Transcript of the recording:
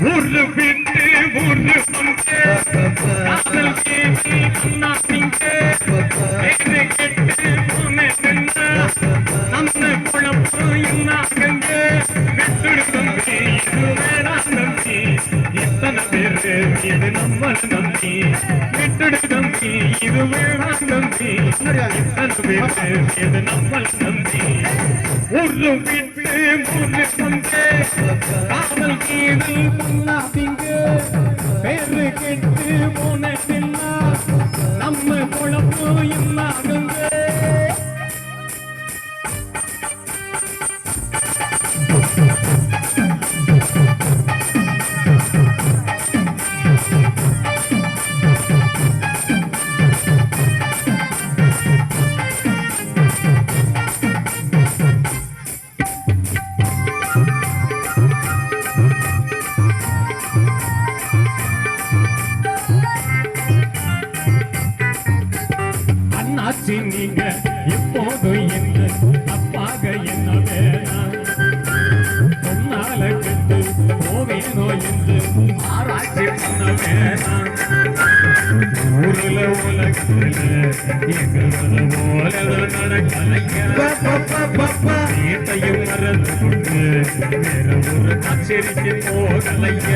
ஊரு விட்டு ஊரு கெட்டு நம்ம குழப்பம் என்ன இது நம்ம நம்பி விட்டுடு தம்பி இது வேணாம் தம்பி இது நம்ம நம்பி ஊரு விட்டு ஊரு வந்து காதல் கேது பண்ணாதீங்க பேரு கெட்டு போனதில்லா அண்ணாச்சி நீங்க எப்போது என்ன அப்பாக என்ன வேணாம்? பொன்னால கெட்டு போவேனோ என்று ஆராய்ச்சி பண்ண வேணாம். ஊருல மறந்து கொண்டு வேற ஒரு கச்சேரிக்கு போகலைங்க